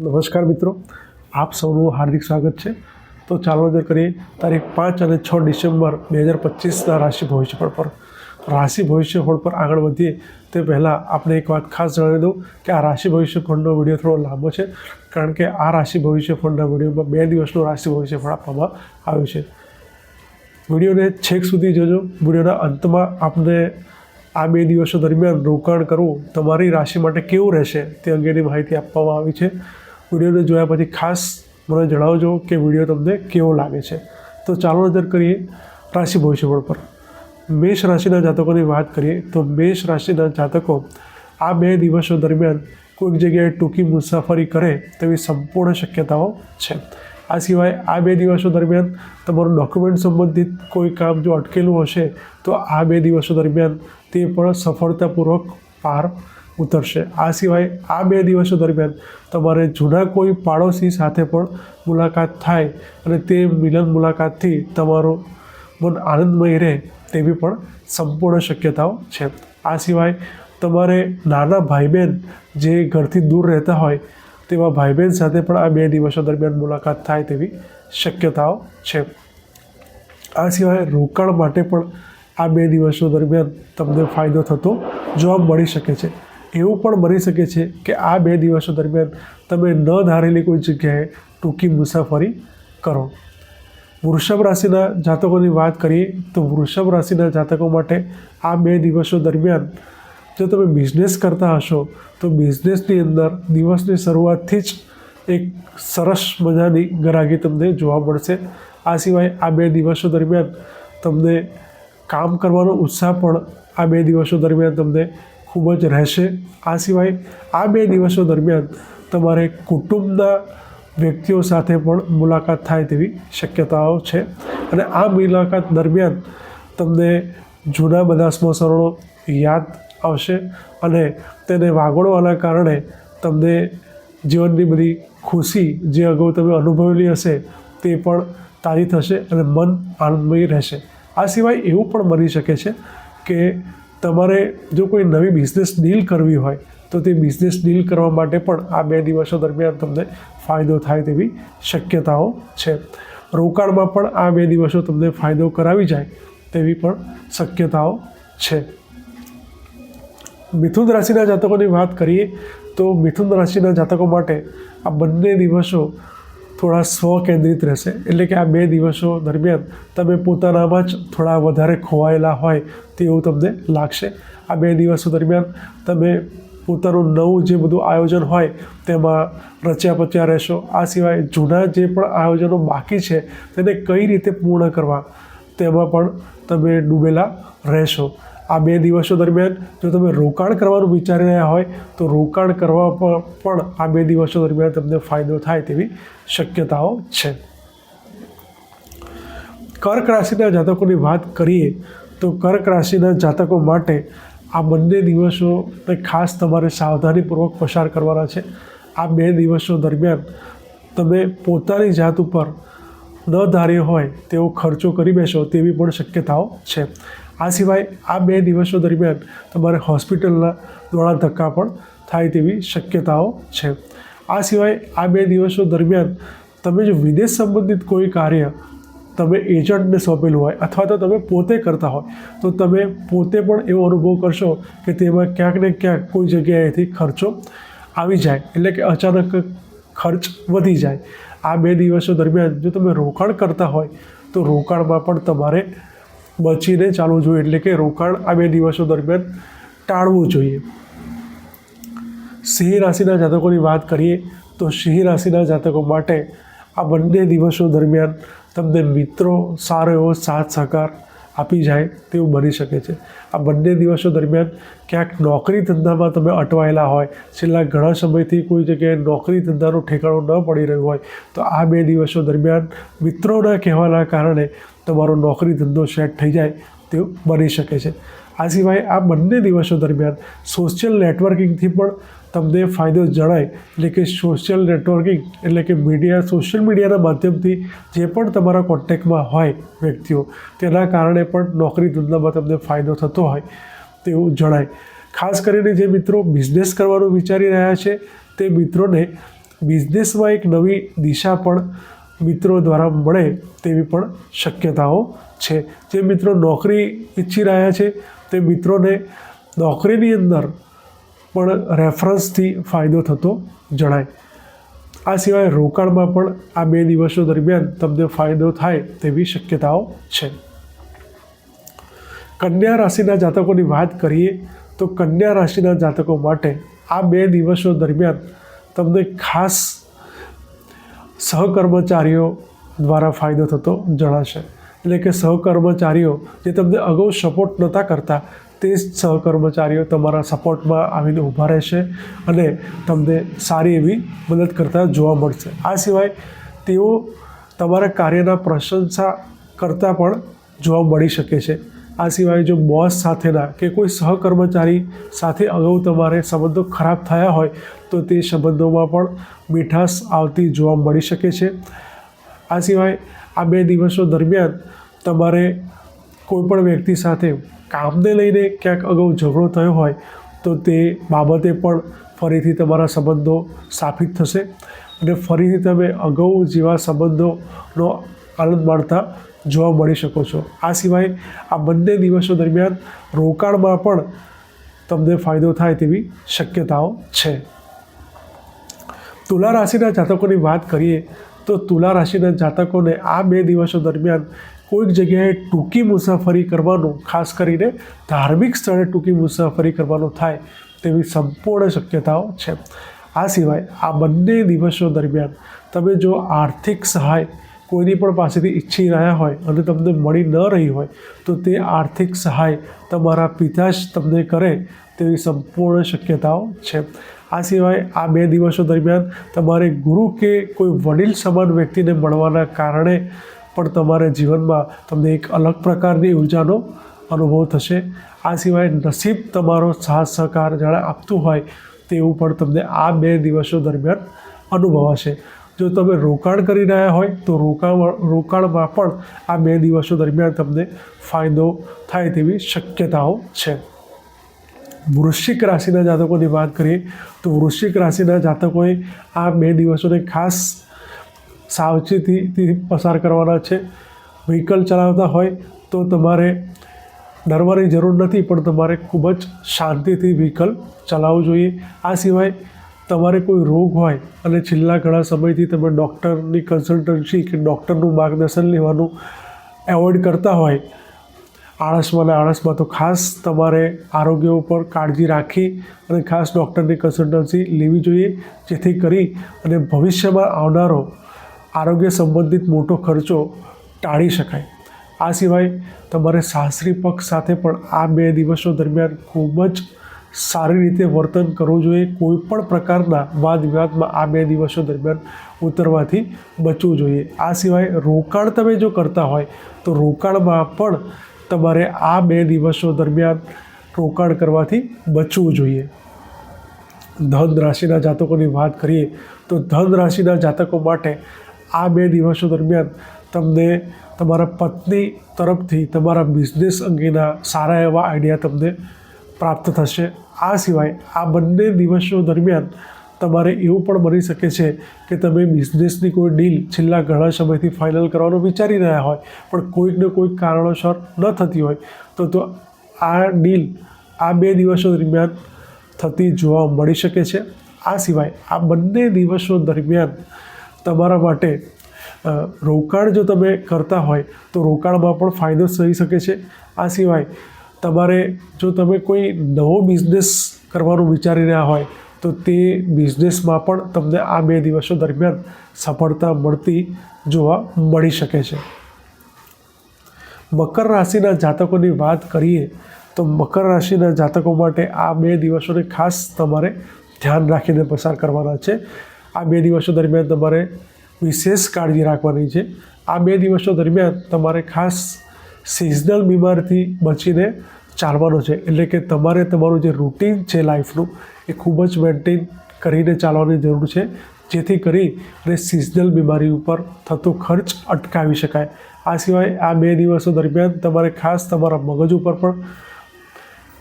નમસ્કાર મિત્રો, આપ સૌનું હાર્દિક સ્વાગત છે. તો ચાલો નજર કરીએ, તારીખ પાંચ અને છ ડિસેમ્બર બે હજાર પચીસના રાશિ ભવિષ્યફળ પર. રાશિ ભવિષ્યફળ પર આગળ વધીએ, તે પહેલાં આપણે એક વાત ખાસ જણાવી દઉં કે આ રાશિ ભવિષ્યફળનો વીડિયો થોડો લાંબો છે, કારણ કે આ રાશિ ભવિષ્યફળના વિડીયોમાં બે દિવસનું રાશિ ભવિષ્યફળ આપવામાં આવ્યું છે. વિડીયોને છેક સુધી જોજો. વિડીયોના અંતમાં આપને આ બે દિવસો દરમિયાન રોકાણ કરવું તમારી રાશિ માટે કેવું રહેશે તે અંગેની માહિતી આપવામાં આવી છે. વિડીયોને જોયા પછી ખાસ મને જણાવજો કે વીડિયો તમને કેવો લાગે છે. તો ચાલો નજર કરીએ રાશિ ભવિષ્યફળ પર. મેષ રાશિના જાતકોની વાત કરીએ તો મેષ રાશિના જાતકો આ બે દિવસો દરમિયાન કોઈક જગ્યાએ ટૂંકી મુસાફરી કરે તેવી સંપૂર્ણ શક્યતાઓ છે. આ સિવાય આ બે દિવસો દરમિયાન તમારું ડોક્યુમેન્ટ સંબંધિત કોઈ કામ જો અટકેલું હશે તો આ બે દિવસો દરમિયાન તે પણ સફળતાપૂર્વક પાર ઉતરશે. આ સિવાય આ બે દિવસો દરમિયાન તમારે જૂના કોઈ પાડોશી સાથે પણ મુલાકાત થાય અને તે મિલન મુલાકાતથી તમારું મન આનંદમય રહે તેવી પણ સંપૂર્ણ શક્યતાઓ છે. આ સિવાય તમારે નાના ભાઈ બહેન જે ઘરથી દૂર રહેતા હોય તેવા ભાઈ બહેન સાથે પણ આ બે દિવસો દરમિયાન મુલાકાત થાય તેવી શક્યતાઓ છે. આ સિવાય રોકાણ માટે પણ આ બે દિવસો દરમિયાન તમને ફાયદો થતો જોવા મળી શકે છે. એવું પણ બની શકે છે કે આ બે દિવસો દરમિયાન તમે ન ધારેલી કોઈ જગ્યાએ ટૂંકી મુસાફરી કરો. વૃષભ રાશિના જાતકોની વાત કરીએ તો વૃષભ રાશિના જાતકો માટે આ બે દિવસો દરમિયાન જો તમે બિઝનેસ કરતા હશો, તો બિઝનેસની અંદર દિવસની શરૂઆતથી જ એક સરસ મજાની ગરાગી તમને જોવા મળશે. આ સિવાય આ બે દિવસો દરમિયાન તમને કામ કરવાનો ઉત્સાહ પણ આ બે દિવસો દરમિયાન તમને ખૂબ જ રહેશે. આ સિવાય આ બે દિવસો દરમિયાન તમારે કુટુંબના વ્યક્તિઓ સાથે પણ મુલાકાત થાય તેવી શક્યતાઓ છે. અને આ મુલાકાત દરમિયાન તમને જૂના બધા સ્મશરણો યાદ આવશે અને તેને વાગોળવાના કારણે તમને જીવનની બધી ખુશી જે અગાઉ તમે અનુભવેલી હશે તે પણ તારી થશે અને મન આનંદમય રહેશે. આ સિવાય એવું પણ બની શકે છે કે તમારે જો કોઈ નવી બિઝનેસ ડીલ કરવી હોય, તો તે બિઝનેસ ડીલ કરવા માટે પણ આ બે દિવસો દરમિયાન તમને ફાયદો થાય તેવી શક્યતાઓ છે. રોકાણમાં પણ આ બે દિવસો તમને ફાયદો કરાવી જાય તેવી પણ શક્યતાઓ છે. મિથુન રાશિના જાતકોની વાત કરીએ, તો મિથુન રાશિના જાતકો માટે આ બંને દિવસો થોડા સ્વ કેન્દ્રિત રહેશે. એટલે કે આ બે દિવસો દરમિયાન તમે પોતાનામાં જ થોડા વધારે ખોવાયેલા હોય તેવું તમને લાગશે. આ બે દિવસો દરમિયાન તમે પોતાનું નવું જે બધું આયોજન હોય તેમાં રચ્યા પચ્યા રહેશો. આ સિવાય જૂના જે પણ આયોજનો બાકી છે તેને કઈ રીતે પૂર્ણ કરવા તેમાં પણ તમે ડૂબેલા રહેશો. આ બે દિવસો દરમિયાન જો તમે રોકાણ કરવાનું વિચારી રહ્યા હોય, તો રોકાણ કરવા પર પણ આ બે દિવસો દરમિયાન તમને ફાયદો થાય તેવી શક્યતાઓ છે. કર્ક રાશિના જાતકોની વાત કરીએ, તો કર્ક રાશિના જાતકો માટે આ બંને દિવસોને ખાસ તમારે સાવધાનીપૂર્વક પસાર કરવાના છે. આ બે દિવસો દરમિયાન તમે પોતાની જાત ઉપર ન ધાર્યો હોય તેવો ખર્ચો કરી બેસો તેવી પણ શક્યતાઓ છે. આ સિવાય આ બે દિવસો દરમિયાન તમારે હોસ્પિટલના દ્વારા ધક્કા પણ થાય તેવી શક્યતાઓ છે. આ સિવાય આ બે દિવસો દરમિયાન તમે જો વિદેશ સંબંધિત કોઈ કાર્ય તમે એજન્ટને સોંપેલું હોય અથવા તો તમે પોતે કરતા હોય, તો તમે પોતે પણ એવો અનુભવ કરશો કે તેમાં ક્યાંક ને ક્યાંક કોઈ જગ્યાએથી ખર્ચો આવી જાય, એટલે કે અચાનક ખર્ચ વધી જાય. આ બે દિવસો દરમિયાન જો તમે રોકાણ કરતા હોય, તો રોકાણમાં પણ તમારે બચીને ચાલવું જોઈએ, એટલે કે રોકાણ આ બે દિવસો દરમિયાન ટાળવું જોઈએ. સિંહ રાશિના જાતકોની વાત કરીએ તો સિંહ રાશિના જાતકો માટે આ બંને દિવસો દરમિયાન તમને મિત્રો સારો એવો સાથ સહકાર આપી જાય તેવું બની શકે છે. આ બંને દિવસો દરમિયાન ક્યાંક નોકરી ધંધામાં તમે અટવાયેલા હોય, છેલ્લા ઘણા સમયથી કોઈ જગ્યાએ નોકરી ધંધાનું ઠેકાણું ન પડી રહ્યું હોય, તો આ બે દિવસો દરમિયાન મિત્રોના કહેવાના કારણે તમારો નોકરી ધંધો સેટ થઈ જાય તેવું બની શકે છે. આ સિવાય આ બંને દિવસો દરમિયાન સોશિયલ નેટવર્કિંગથી પણ તમને ફાયદો જણાય. એટલે કે સોશિયલ નેટવર્કિંગ એટલે કે મીડિયા સોશિયલ મીડિયાના માધ્યમથી જે પણ તમારા કોન્ટેક્ટમાં હોય વ્યક્તિઓ, તેના કારણે પણ નોકરી ધંધામાં તમને ફાયદો થતો હોય તેવું જણાય. ખાસ કરીને જે મિત્રો બિઝનેસ કરવાનું વિચારી રહ્યા છે, તે મિત્રોને બિઝનેસમાં એક નવી દિશા પણ મિત્રો દ્વારા મળે તેવી પણ શક્યતાઓ છે. જે મિત્રો નોકરી ઈચ્છી રહ્યા છે, તે મિત્રોને નોકરીની અંદર પણ રેફરન્સથી ફાયદો થતો જણાય. આ સિવાય રોકાણમાં પણ આ બે દિવસો દરમિયાન તમને ફાયદો થાય તેવી શક્યતાઓ છે. કન્યા રાશિના જાતકોની વાત કરીએ, તો કન્યા રાશિના જાતકો માટે આ બે દિવસો દરમિયાન તમને ખાસ સહકર્મચારીઓ દ્વારા ફાયદો થતો જણાશે. એટલે કે સહકર્મચારીઓ જે તમને અગાઉ સપોર્ટ નહોતા કરતા, તે જ સહકર્મચારીઓ તમારા સપોર્ટમાં આવીને ઊભા રહેશે અને તમને સારી એવી મદદ કરતા જોવા મળશે. આ સિવાય તેઓ તમારા કાર્યના પ્રશંસા કરતાં પણ જોવા મળી શકે છે. આ સિવાય જો બોસ સાથેના કે કોઈ સહકર્મચારી સાથે અગાઉ તમારે સંબંધો ખરાબ થયા હોય, તો તે સંબંધોમાં પણ મીઠાશ આવતી જોવા મળી શકે છે. આ સિવાય આ બે દિવસો દરમિયાન તમારે કોઈપણ વ્યક્તિ સાથે કામને લઈને ક્યાંક અગાઉ ઝઘડો થયો હોય, તો તે બાબતે પણ ફરીથી તમારા સંબંધો સ્થાપિત થશે. અને ફરીથી તમે અગાઉ જેવા સંબંધોનો આનંદ માણતા જોવા મળી શકો છો. આ સિવાય આ બંને દિવસો દરમિયાન રોકાણમાં પણ તમને ફાયદો થાય તેવી શક્યતાઓ છે. તુલા રાશિના જાતકોની વાત કરીએ તો તુલા રાશિના જાતકોને આ બે દિવસો દરમિયાન કોઈક જગ્યાએ ટૂંકી મુસાફરી કરવાનું, ખાસ કરીને ધાર્મિક સ્થળે ટૂંકી મુસાફરી કરવાનું થાય તેવી સંપૂર્ણ શક્યતાઓ છે. આ સિવાય આ બંને દિવસો દરમિયાન તમે જો આર્થિક સહાય કોઈની પણ પાસેથી ઈચ્છી રહ્યા હોય અને તમને મળી ન રહી હોય, તો તે આર્થિક સહાય તમારા પિતા જ તમને કરે તેવી સંપૂર્ણ શક્યતાઓ છે. આ સિવાય આ બે દિવસો દરમિયાન તમારે ગુરુ કે કોઈ વડીલ સમાન વ્યક્તિને મળવાના કારણે પણ તમારા જીવનમાં તમને એક અલગ પ્રકારની ઉર્જાનો અનુભવ થશે. આ સિવાય નસીબ તમારો સાથ સહકાર જાણે આપતું હોય તેવું પણ તમને આ બે દિવસો દરમિયાન અનુભવાશે. જો તમે રોકાણ કરી રહ્યા હોય, તો રોકાણ રોકાણમાં પણ આ બે દિવસો દરમિયાન તમને ફાયદો થાય તેવી શક્યતાઓ છે. વૃશ્ચિક રાશિના જાતકોની વાત કરીએ, તો વૃશ્ચિક રાશિના જાતકોએ આ બે દિવસોને ખાસ સાવચેતીથી પસાર કરવાના છે. વ્હીકલ ચલાવતા હોય, તો તમારે ડરવાની જરૂર નથી, પણ તમારે ખૂબ જ શાંતિથી વ્હીકલ ચલાવવું જોઈએ. આ સિવાય તમારે કોઈ રોગ હોય અને છેલ્લા ઘણા સમયથી તમે ડૉક્ટરની કન્સલ્ટન્સી કે ડૉક્ટરનું માર્ગદર્શન લેવાનું એવોઇડ કરતા હોય, આળસમાં ને આળસમાં તો ખાસ તમારે આરોગ્ય ઉપર કાળજી રાખી અને ખાસ ડૉક્ટરની કન્સલ્ટન્સી લેવી જોઈએ, જેથી કરી અને ભવિષ્યમાં આવનારો આરોગ્ય સંબંધિત મોટો ખર્ચો ટાળી શકાય. આ સિવાય તમારે સાસરી પક્ષ સાથે પણ આ બે દિવસો દરમિયાન ખૂબ જ સારી રીતે વર્તન કરવું જોઈએ, કોઈ પણ પ્રકારના વાદ વિવાદમાં આ બે દિવસો દરમિયાન ઉતરવાથી બચવું જોઈએ. આ સિવાય રોકાણ તમે જો કરતા હોય, તો રોકાણમાં પણ તમારે આ બે દિવસો દરમિયાન રોકાણ કરવાથી બચવું જોઈએ. ધન રાશિના જાતકોની વાત કરીએ, તો ધન રાશિના જાતકો માટે આ બે દિવસો દરમિયાન તમને તમારા પત્ની તરફથી તમારા બિઝનેસ અંગેના સારા એવા આઈડિયા તમને પ્રાપ્ત થશે. આ સિવાય આ બંને દિવસો દરમિયાન તમારે એવું પણ બની શકે છે કે તમે બિઝનેસની કોઈ ડીલ છેલ્લા ઘણા સમયથી ફાઇનલ કરવાનું વિચારી રહ્યા હોય, પણ કોઈકને કોઈક કારણોસર ન થતી હોય, તો તો આ ડીલ આ બે દિવસો દરમિયાન થતી જોવા મળી શકે છે. આ સિવાય આ બંને દિવસો દરમિયાન તમારા માટે રોકાણ જો તમે કરતા હોય, તો રોકાણમાં પણ ફાયદો થઈ શકે છે. આ સિવાય તમારે જો તમે કોઈ નવો બિઝનેસ કરવાનું વિચારી રહ્યા હોય, તો તે બિઝનેસમાં પણ તમને આ બે દિવસો દરમિયાન સફળતા મળતી જોવા મળી શકે છે. મકર રાશિના જાતકોની વાત કરીએ, તો મકર રાશિના જાતકો માટે આ બે દિવસોને ખાસ તમારે ધ્યાન રાખીને પસાર કરવાના છે. આ બે દિવસો દરમિયાન તમારે વિશેષ કાળજી રાખવાની છે. આ બે દિવસો દરમિયાન તમારે ખાસ સિઝનલ બીમારથી બચીને ચાલવાનો છે. એટલે કે તમારે તમારું જે રૂટીન છે લાઈફનું એ ખૂબ જ મેન્ટેન કરીને ચાલવાની જરૂર છે. જેથી કરી અને સિઝનલ બીમારી ઉપર થતો ખર્ચ અટકાવી શકાય. આ સિવાય આ બે દિવસો દરમિયાન તમારે ખાસ તમારા મગજ ઉપર પણ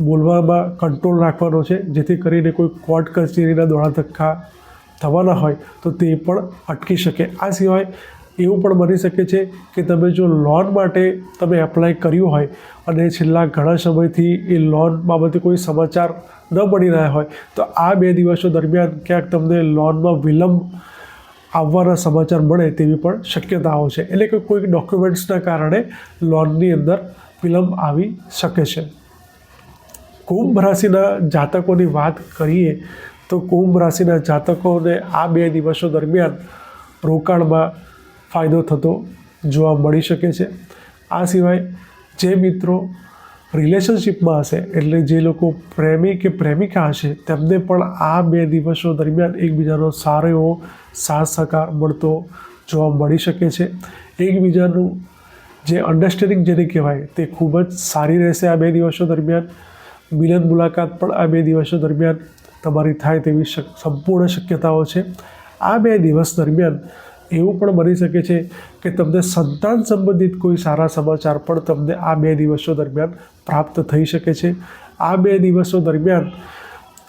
બોલવામાં કંટ્રોલ રાખવાનો છે. જેથી કરીને કોઈ કોર્ટ કચેરીના દોડા ધક્કા થવાના હોય તો તે પણ અટકી શકે. આ સિવાય એવું પણ બની શકે છે કે તમે જો લોન માટે તમે એપ્લાય કર્યું હોય અને છેલ્લા ઘણા સમયથી એ લોન બાબતે કોઈ સમાચાર ન મળી રહ્યા હોય, તો આ બે દિવસો દરમિયાન ક્યાંક તમને લોનમાં વિલંબ આવવાના સમાચાર મળે તેવી પણ શક્યતાઓ છે. એટલે કે કોઈક ડોક્યુમેન્ટ્સના કારણે લોનની અંદર વિલંબ આવી શકે છે. કુંભ રાશિના જાતકોની વાત કરીએ, તો કુંભ રાશિના જાતકોને આ બે દિવસો દરમિયાન રોકાણમાં ફાયદો થતો જોવા મળી શકે છે. આ સિવાય જે મિત્રો રિલેશનશિપમાં હશે એટલે જે લોકો પ્રેમી કે પ્રેમિકા હશે તેમને પણ આ બે દિવસો દરમિયાન એકબીજાનો સારો એવો સાથ સહકાર મળતો જોવા મળી શકે છે. એકબીજાનું જે અન્ડરસ્ટેન્ડિંગ જેને કહેવાય તે ખૂબ જ સારી રહેશે આ બે દિવસો દરમિયાન. મિલન મુલાકાત પણ આ બે દિવસો દરમિયાન તમારી થાય તેવી સંપૂર્ણ શક્યતાઓ છે. આ બે દિવસ દરમિયાન એવું પણ બની શકે છે કે તમને સંતાન સંબંધિત કોઈ સારા સમાચાર પણ તમને આ બે દિવસો દરમિયાન પ્રાપ્ત થઈ શકે છે. આ બે દિવસો દરમિયાન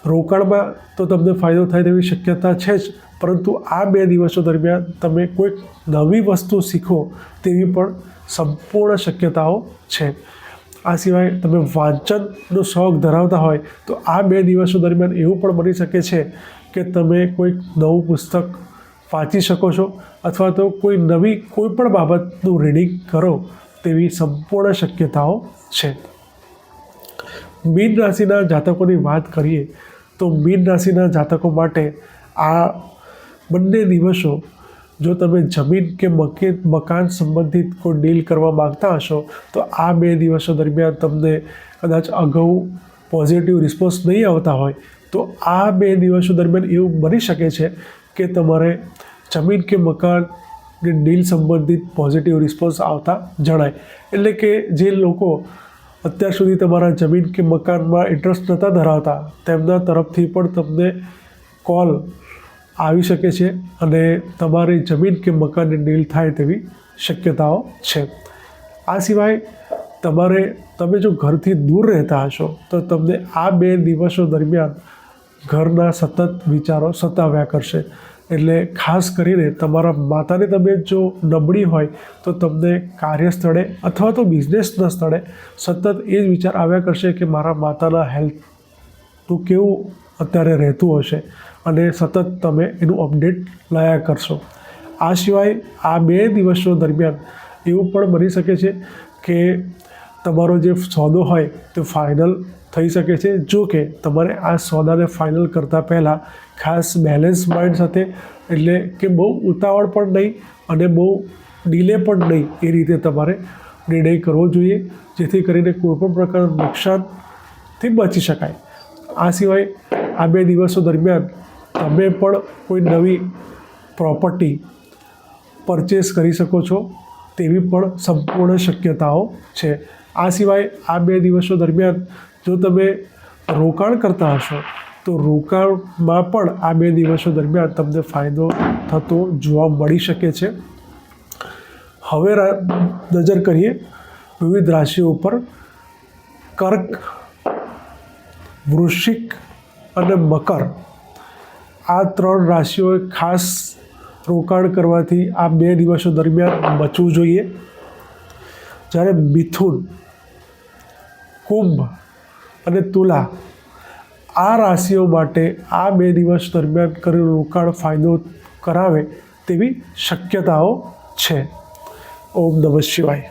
રોકાણમાં તો તમને ફાયદો થાય તેવી શક્યતા છે જ, પરંતુ આ બે દિવસો દરમિયાન તમે કોઈક નવી વસ્તુ શીખો તેવી પણ સંપૂર્ણ શક્યતાઓ છે. આ સિવાય તમે વાંચનનો શોખ ધરાવતા હોય તો આ બે દિવસો દરમિયાન એવું પણ બની શકે છે કે તમે કોઈક નવું પુસ્તક વાંચી શકો છો અથવા તો કોઈ નવી કોઈ પણ બાબતનું રીડિંગ કરો તેવી સંપૂર્ણ શક્યતાઓ છે. મીન રાશિના જાતકોની વાત કરીએ તો મીન રાશિના જાતકો માટે આ બંને દિવસો જો તમે જમીન કે મકે મકાન સંબંધિત કોઈ ડીલ કરવા માગતા હશો, તો આ બે દિવસો દરમિયાન તમને કદાચ અગાઉ પોઝિટિવ રિસ્પોન્સ નહીં આવતા હોય, તો આ બે દિવસો દરમિયાન એવું બની શકે છે કે તમારે જમીન કે મકાનની ડીલ સંબંધિત પોઝિટિવ રિસ્પોન્સ આવતા જણાય. એટલે કે જે લોકો અત્યાર સુધી તમારા જમીન કે મકાનમાં ઇન્ટરેસ્ટ નહોતા ધરાવતા, તેમના તરફથી પણ તમને કોલ આવી શકે છે અને તમારી જમીન કે મકાનની ડીલ થાય તેવી શક્યતાઓ છે. આ સિવાય તમારે, તમે જો ઘરથી દૂર રહેતા હશો, તો તમને આ બે દિવસો દરમિયાન ઘરના સતત વિચારો સતાવ્યા કરશે. એટલે ખાસ કરીને તમારા માતાની તબિયત જો નબળી હોય, તો તમને કાર્યસ્થળે અથવા તો બિઝનેસના સ્થળે સતત એ જ વિચાર આવ્યા કરશે કે મારા માતાના હેલ્થનું કેવું અત્યારે રહેતું હશે અને સતત તમે એનું અપડેટ લાયા કરશો. આ સિવાય આ બે દિવસો દરમિયાન એવું પણ બની શકે છે કે તમારો જે સોદો હોય, તે ફાઇનલ થઈ શકે છે. જો કે તમારે આ સોદાને ફાઇનલ કરતાં પહેલાં ખાસ બેલેન્સ માઇન્ડ સાથે, એટલે કે બહુ ઉતાવળ પણ નહીં અને બહુ ડીલે પણ નહીં એ રીતે તમારે નિર્ણય કરવો જોઈએ, જેથી કરીને કોઈપણ પ્રકારનું નુકસાનથી બચી શકાય. આ સિવાય આ બે દિવસો દરમિયાન તમે પણ કોઈ નવી પ્રોપર્ટી પરચેસ કરી શકો છો, તેવી પણ સંપૂર્ણ શક્યતાઓ છે. આ સિવાય આ બે દિવસો દરમિયાન જો તમે રોકાણ કરતા હશો, તો રોકાણમાં પણ આ બે દિવસો દરમિયાન તમને ફાયદો થતો જોવા મળી શકે છે. હવે નજર કરીએ વિવિધ રાશિઓ ઉપર કર્ક, વૃશ્ચિક અને મકર. આ ત્રણ રાશિઓએ ખાસ રોકાણ કરવાથી આ બે દિવસો દરમિયાન બચવું જોઈએ. જ્યારે મિથુન, કુંભ અને તુલા, આ રાશિઓ માટે આ બે દિવસ દરમિયાન કરેલું રોકાણ ફાયદો કરાવે તેવી શક્યતાઓ છે. ઓમ નમઃ શિવાય.